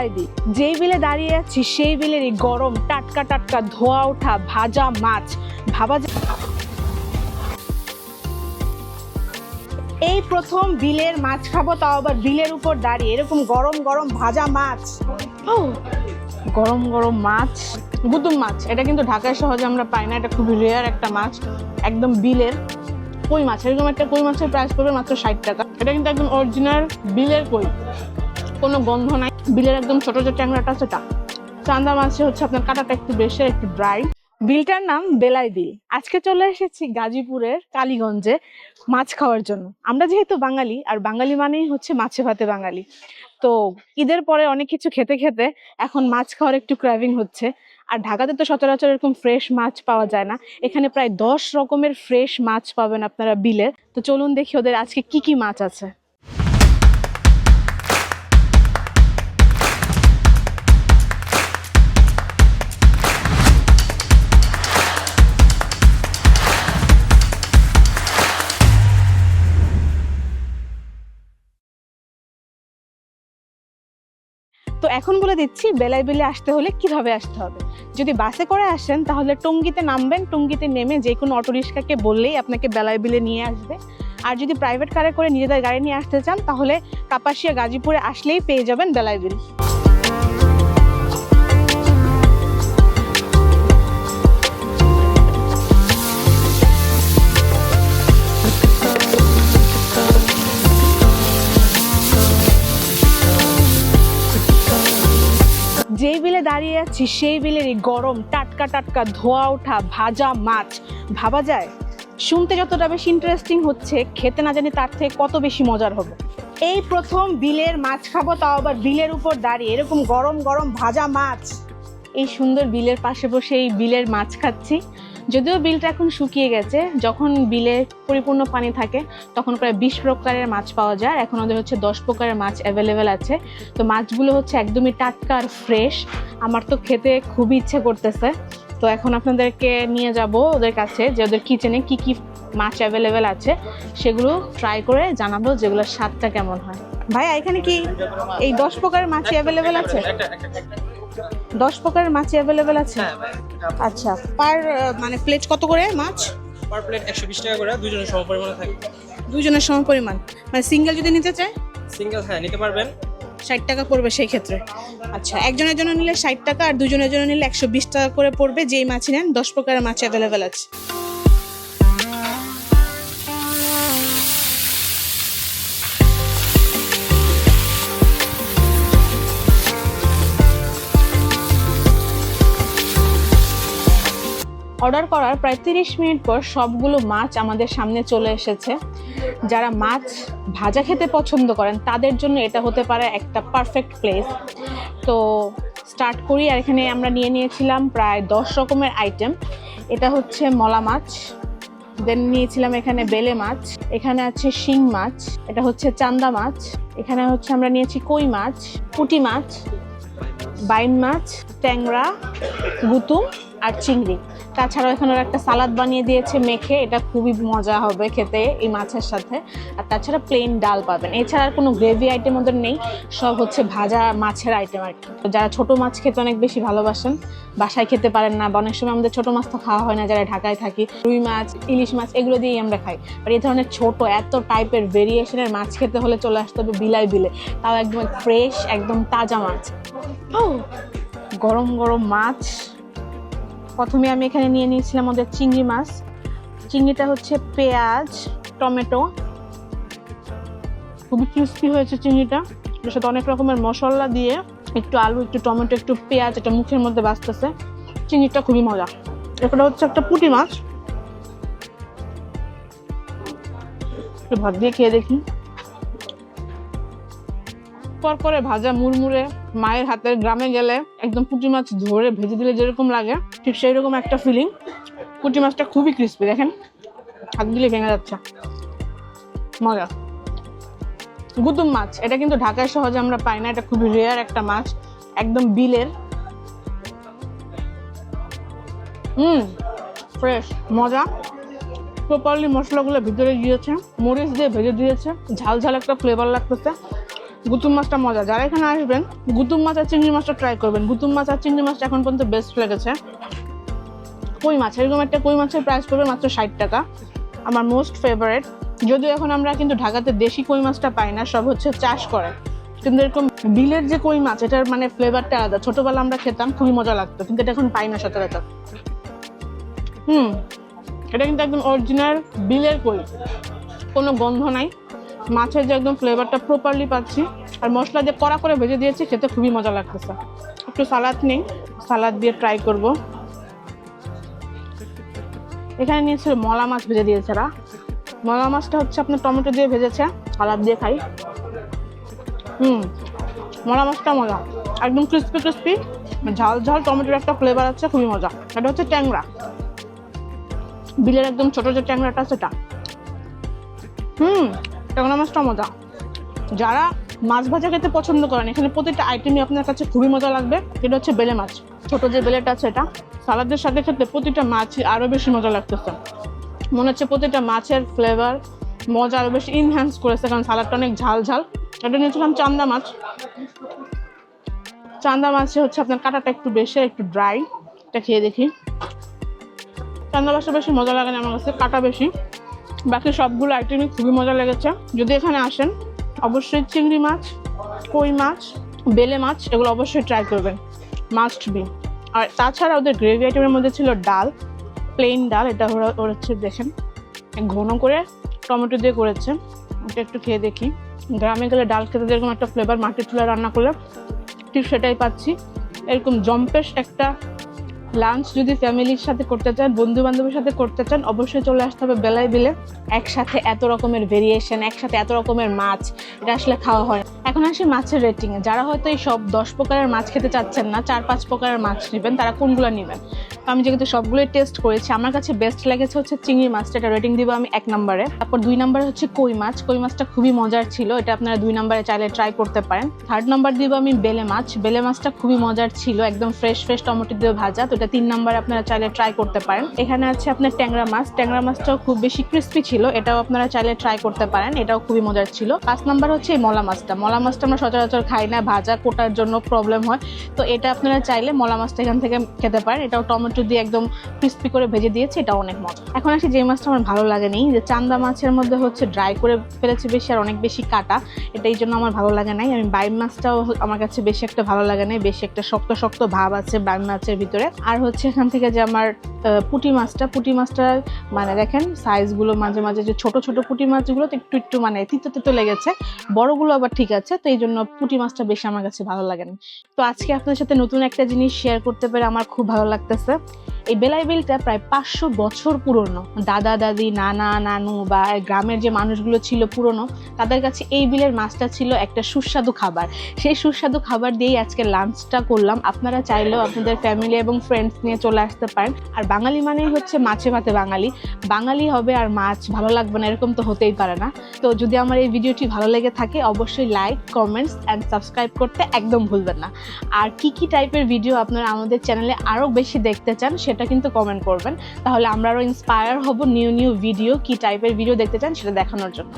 বেলাই বিল যেই বিলে দাঁড়িয়ে আছি, সেই বিলের এই গরম টাটকা টাটকা ধোয়া ওঠা ভাজা মাছ, ভাবা এই প্রথম বিলের মাছ খাব, তাও আবার বিলের উপর দাঁড়িয়ে। এরকম গরম গরম ভাজা মাছ। গরম গরম মাছ। গুতুম মাছ। এটা কিন্তু ঢাকায় সহজে আমরা পাই না। এটা খুবই রেয়ার একটা মাছ। একদম বিলের কই মাছ? এরকম একটা কই মাছের প্রাইস পড়বে মাত্র ষাট টাকা। এটা কিন্তু একদম অরিজিনাল বিলের কই। কোনো গন্ধ নাই। বিলের একদম ছোট ছোট ট্যাংরাটা সেটা চান্দা মাছে হচ্ছে আপনার কাটাটা একটু বেশি, একটু ড্রাই বিলটার নাম বেলাই বিল। আজকে চলে এসেছি গাজীপুরের কালীগঞ্জে মাছ খাওয়ার জন্য। আমরা যেহেতু বাঙালি, আর বাঙালি মানেই হচ্ছে মাছে ভাতে বাঙালি। তো ঈদের পরে অনেক কিছু খেতে খেতে এখন মাছ খাওয়ার একটু ক্র্যাভিং হচ্ছে। আর ঢাকাতে তো সচরাচর এরকম ফ্রেশ মাছ পাওয়া যায় না। এখানে প্রায় দশ রকমের ফ্রেশ মাছ পাবেন আপনারা বিলে। তো চলুন দেখি ওদের আজকে কি কি মাছ আছে। এখন বলে দিচ্ছি, বেলায় বেলে আসতে হলে কীভাবে আসতে হবে? যদি বাসে করে আসেন, তাহলে টঙ্গিতে নামবেন, টঙ্গিতে নেমে যে কোনো অটো রিক্সাকে বললেই আপনাকে বেলায় বেলে নিয়ে আসবে। আর যদি প্রাইভেট কারে করে নিজেদের গাড়ি নিয়ে আসতে চান, তাহলে কাপাসিয়া, গাজীপুরে আসলেই পেয়ে যাবেন বেলায় বিল। আছি, সেই বিলেরই গরম টাটকা টাটকা ধোয়া ওঠা ভাজা মাছ। ভাবা যায়, শুনতে যতটা বেশি ইন্টারেস্টিং হচ্ছে, খেতে না জানি তার থেকে কত বেশি মজার হবে। এই প্রথম বিলের মাছ খাব, তাও আবার বিলের উপর দাঁড়িয়ে। এরকম গরম গরম ভাজা মাছ। এই সুন্দর বিলের পাশে বসে এই বিলের মাছ খাচ্ছি। যদিও বিলটা এখন শুকিয়ে গেছে, যখন বিলে পরিপূর্ণ পানি থাকে, তখন প্রায় বিশ প্রকারের মাছ পাওয়া যায়। এখন ওদের হচ্ছে দশ প্রকারের মাছ অ্যাভেলেবেল আছে। তো মাছগুলো হচ্ছে একদমই টাটকা আর ফ্রেশ আমার তো খেতে খুবই ইচ্ছে করতেছে। তো এখন আপনাদেরকে নিয়ে যাব ওদের কাছে, যে ওদের কিচেনে কি কি মাছ অ্যাভেলেবেল আছে। সেগুলো ট্রাই করে জানাব যেগুলোর স্বাদটা কেমন হয়। ভাইয়া, এখানে কি এই দশ প্রকারের মাছ অ্যাভেলেবেল আছে? দশ প্রকারের মাছ অ্যাভেলেবেল আছে? আচ্ছা পার মানে প্লেট কত করে মাছ? পার প্লেট একশো বিশ টাকা করে দুজনের সমপরিমাণে থাকে। দুজনের সমপরিমাণ। মানে সিঙ্গেল যদি নিতে চায়? সিঙ্গেল হ্যাঁ নিতে পারবেন। ষাট টাকা পড়বে সেই ক্ষেত্রে। আচ্ছা একজনের জন্য নিলে ষাট টাকা আর দুজনের জন্য নিলে একশো বিশ টাকা করে পড়বে যেই মাছ নেন। দশ প্রকারের মাছ অ্যাভেলেবেল আছে। অর্ডার করার প্রায় তিরিশ মিনিট পর সবগুলো মাছ আমাদের সামনে চলে এসেছে। যারা মাছ ভাজা খেতে পছন্দ করেন, তাদের জন্য এটা হতে পারে একটা পারফেক্ট প্লেস তো স্টার্ট করি, আর এখানে আমরা নিয়ে নিয়েছিলাম প্রায় দশ রকমের আইটেম এটা হচ্ছে মলা মাছ দেন নিয়েছিলাম এখানে বেলে মাছ, এখানে আছে শিং মাছ, এটা হচ্ছে চান্দা মাছ, এখানে হচ্ছে আমরা নিয়েছি কই মাছ, পুঁটি মাছ, বাইন মাছ, ট্যাংরা, গুতুম আর চিংড়ি। তাছাড়াও এখানে একটা সালাদ বানিয়ে দিয়েছে মেখে। এটা খুবই মজা হবে খেতে এই মাছের সাথে। আর তাছাড়া প্লেন ডাল পাবেন। এছাড়া আর কোনো গ্রেভি আইটেম ওদের নেই। সব হচ্ছে ভাজা মাছের আইটেম আর কি। তো যারা ছোটো মাছ খেতে অনেক বেশি ভালোবাসেন বাসায় খেতে পারেন না বা অনেক সময় আমাদের ছোটো মাছ তো খাওয়া হয় না যারা ঢাকায় থাকি রুই মাছ ইলিশ মাছ এগুলো দিয়েই আমরা খাই। আর এই ধরনের ছোট এত টাইপের ভেরিয়েশনের মাছ খেতে হলে চলে আসতে হবে বিলাই বিলে। তাও একদম ফ্রেশ একদম তাজা মাছ। ও! গরম গরম মাছ। প্রথমে আমি এখানে নিয়ে নিয়েছিলাম আমাদের চিংড়ি মাছ। চিংড়িটা হচ্ছে পেঁয়াজ, টমেটো। খুবই ক্রিস্পি হয়েছে চিংড়িটা। এর সাথে অনেক রকমের মশলা দিয়ে একটু আলু, একটু টমেটো, একটু পেঁয়াজ এটা মুখের মধ্যে বাঁচতেছে চিংড়িটা খুবই মজা। এটা হচ্ছে একটা পুঁটি মাছ। ভাত দিয়ে খেয়ে দেখি। পর করে ভাজা মুড়মুড়ে মায়ের হাতের গ্রামে গেলে একদম পুঁটি মাছ ধরে ভেজে দিলে যেরকম লাগে, ঠিক সেই রকম একটা ফিলিং পুঁটি মাছটা খুবই ক্রিস্পি দেখেন? হাত দিলে ভেঙে যাচ্ছে। মজা। গুতুম মাছ, এটা কিন্তু ঢাকায় সহজে আমরা পাই না, এটা খুবই রেয়ার একটা মাছ, একদম বিলের। হুম ফ্রেশ মজা। প্রপারলি মশলাগুলো ভিতরে গিয়েছে, মরিচ দিয়ে ভেজে দিয়েছে, ঝাল ঝাল একটা ফ্লেভার লাগতেছে। গুতুম মাছটা মজা। যারা এখানে আসবেন, গুতুম মাছ আর চিংড়ি মাছটা ট্রাই করবেন। গুতুম মাছ আর চিংড়ি মাছটা এখন পর্যন্ত বেস্ট লেগেছে। কই মাছ? এরকম একটা কই মাছের প্রাইস পড়বে মাত্র ষাট টাকা। আমার মোস্ট ফেভারেট যদিও এখন আমরা কিন্তু ঢাকাতে দেশি কই মাছটা পাই না, সব হচ্ছে চাষ করে। কিন্তু এরকম বিলের যে কই মাছ, এটার মানে ফ্লেভারটা আলাদা। ছোটবেলা আমরা খেতাম, খুবই মজা লাগতো, কিন্তু এটা এখন পাই না সচরাচর। হুম, এটা কিন্তু একদম অরিজিনাল বিলের কই। কোনো গন্ধ নাই। মাছের যে একদম ফ্লেভারটা প্রপারলি পাচ্ছি, আর মশলা দিয়ে কড়া করে ভেজে দিয়েছি, খেতে খুবই মজা লাগতেছে। একটু সালাদ নেই, সালাদ দিয়ে ট্রাই করব। এখানে নিয়েছিল মলা মাছ ভেজে দিয়েছে এরা। মলা মাছটা হচ্ছে আপনার টমেটো দিয়ে ভেজেছে, সালাদ দিয়ে খাই। হুম, মলা মাছটা মজা। একদম ক্রিস্পি ক্রিস্পি ঝাল ঝাল টমেটোর একটা ফ্লেভার আছে, খুবই মজা। এটা হচ্ছে ট্যাংরা। বিলের একদম ছোট যে ট্যাংরাটা, সেটা। হুম ট্যাংরা মাছটা মজা যারা মাছ ভাজা খেতে পছন্দ করেন, এখানে প্রতিটা আইটেমই আপনার কাছে খুবই মজা লাগবে। এটা হচ্ছে বেলে মাছ। ছোট যে বেলেটা আছে এটা, সালাদের সাথে খেতে প্রতিটা মাছ আরও বেশি মজা লাগতেছে। মনে হচ্ছে প্রতিটা মাছের ফ্লেভার মজা আরও বেশি ইনহ্যান্স করেছে, কারণ সালাদটা অনেক ঝাল ঝাল। এটা নিয়েছিলাম চান্দা মাছ। চান্দা মাছে হচ্ছে আপনার কাটাটা একটু বেশি, একটু ড্রাই এটা খেয়ে দেখি। চান্দা মাছটা বেশি মজা লাগে না আমার কাছে, কাটা বেশি। বাকি সবগুলো আইটেমই খুবই মজা লেগেছে। যদি এখানে আসেন, অবশ্যই চিংড়ি মাছ, কই মাছ, বেলে মাছ, এগুলো অবশ্যই ট্রাই করবেন। মাস্ট বি আর তাছাড়া ওদের গ্রেভি আইটেমের মধ্যে ছিল ডাল প্লেন ডাল, এটা ওরা হচ্ছে দেখেন, ঘন করে টমেটো দিয়ে করেছে। ওটা একটু খেয়ে দেখি। গ্রামে গেলে ডাল খেতে যেরকম একটা ফ্লেভার মাটির চুলা রান্না করলে ঠিক সেটাই পাচ্ছি। এরকম জম্পেশ একটা লাঞ্চ যদি ফ্যামিলির সাথে করতে চান বন্ধু বান্ধবের সাথে করতে চান, অবশ্যই চলে আসতে হবে বেলায় বিলে। একসাথে এত রকমের ভেরিয়েশন একসাথে এত রকমের মাছ, এটা আসলে খাওয়া হয়। এখন আসি মাছের রেটিং এ। যারা হয়তো এই সব দশ প্রকারের মাছ খেতে চাচ্ছেন না, চার পাঁচ প্রকারের মাছ নেবেন, তারা কোনগুলো নেবেন? তো আমি যেহেতু সবগুলোই টেস্ট করেছি, আমার কাছে বেস্ট লেগেছে হচ্ছে চিংড়ি মাছটা, এটা রেটিং দিব আমি এক নম্বরে। তারপর দুই নম্বরে হচ্ছে কই মাছ। কই মাছটা খুবই মজার ছিল, এটা আপনারা দুই নম্বরে চাইলে ট্রাই করতে পারেন। থার্ড নাম্বার দিব আমি বেলে মাছ। বেলে মাছটা খুবই মজার ছিল, একদম ফ্রেশ ফ্রেশ টমেটো দিয়ে ভাজা, তো এটা তিন নম্বরে আপনারা চাইলে ট্রাই করতে পারেন। এখানে আছে আপনার ট্যাংরা মাছ। ট্যাংরা মাছটাও খুব বেশি ক্রিস্পি ছিল, এটাও আপনারা চাইলে ট্রাই করতে পারেন, এটাও খুবই মজার ছিল। পাঁচ নাম্বার হচ্ছে এই মলা মাছটা। মলা মাছটা আমরা সচরাচর খাই না, ভাজা কোটার জন্য প্রবলেম হয়। তো এটা আপনারা চাইলে মলা মাছটা এখান থেকে খেতে পারেন। এটাও টমেটো দিয়ে একদম ক্রিস্পি করে ভেজে দিয়েছে এটা অনেক মজা। এখন আসি যে মাছটা আমার ভালো লাগেনি যে চান্দা মাছের মধ্যে হচ্ছে ড্রাই করে ফেলেছে বেশি আর অনেক বেশি কাটা, এটা এই জন্য আমার ভালো লাগে নাই। আমি বাইম মাছটাও আমার কাছে বেশি একটা ভালো লাগে নাই, বেশি একটা শক্ত শক্ত ভাব আছে বাইম মাছের ভিতরে। আর হচ্ছে এখান থেকে যে আমার পুটি মাছটা, পুঁটি মাছটা মানে দেখেন সাইজগুলো মাঝে মাঝে যে ছোট ছোট পুঁটি মাছগুলো তো একটু একটু মানে তিতো তিতো লেগেছে, বড়গুলো আবার ঠিক আছে, তো এই জন্য পুঁটি মাছটা বেশি আমার কাছে ভালো লাগে না। তো আজকে আপনাদের সাথে নতুন একটা জিনিস শেয়ার করতে পেরে আমার খুব ভালো লাগতেছে। এই বেলাই বিলটা প্রায় পাঁচশো বছর পুরনো। দাদা, দাদি, নানা, নানু বা গ্রামের যে মানুষগুলো ছিল পুরনো, তাদের কাছে এই বিলের মাছটা ছিল একটা সুস্বাদু খাবার। সেই সুস্বাদু খাবার দিয়েই আজকে লাঞ্চটা করলাম। আপনারা চাইলেও আপনাদের ফ্যামিলি এবং ফ্রেন্ডস নিয়ে চলে আসতে পারেন। আর বাঙালি মানেই হচ্ছে মাছে ভাতে বাঙালি। বাঙালি হবে আর মাছ ভালো লাগবে না, এরকম তো হতেই পারে না। তো যদি আমার এই ভিডিওটি ভালো লেগে থাকে, অবশ্যই লাইক কমেন্টস অ্যান্ড সাবস্ক্রাইব করতে একদম ভুলবেন না। আর কি কি টাইপের ভিডিও আপনারা আমাদের চ্যানেলে আরও বেশি দেখতে চান সেটা কিন্তু কমেন্ট করবেন। তাহলে আমরা আরও ইন্সপায়ার হব নিউ নিউ ভিডিও কি টাইপের ভিডিও দেখতে চান সেটা দেখানোর জন্য।